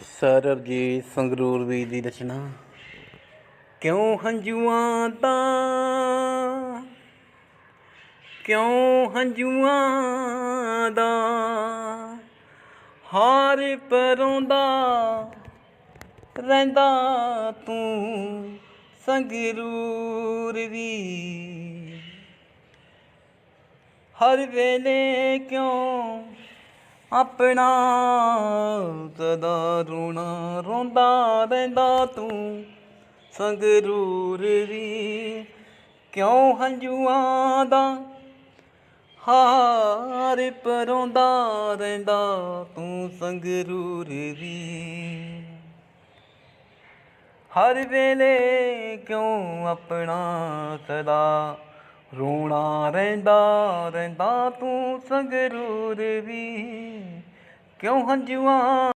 ਸਰਬਜੀਤ ਸੰਗਰੂਰ ਵੀ ਦੀ ਰਚਨਾ। ਕਿਉਂ ਹੰਝੂਆਂ ਦਾ ਕਿਉਂ ਹੰਝੂਆਂ ਦਾ? ਹਾਰ ਪਰੋਂਦਾ ਰਹਿੰਦਾ ਤੂੰ ਸੰਗਰੂਰ ਵੀ ਹਰ ਵੇਲੇ ਕਿਉਂ ਆਪਣਾ ਸਦਾ ਰੋਣਾ ਰੋਂਦਾ ਰਹਿੰਦਾ ਤੂੰ। ਸੰਗਰੂਰ ਵੀ ਕਿਉਂ ਹੰਝੂਆਂ ਦਾ? ਹਾਰ ਪਰੋਂਦਾ ਰਹਿੰਦਾ ਤੂੰ ਸੰਗਰੂਰ ਵੀ। ਹਰ ਵੇਲੇ ਕਿਉਂ ਆਪਣਾ ਸਦਾ ਰੋਣਾ ਰਹਿੰਦਾ ਰਹਿੰਦਾ ਤੂੰ ਸੰਗਰੂਰ ਵੀ। ਕਿਉਂ ਹੰਝੂਆਂ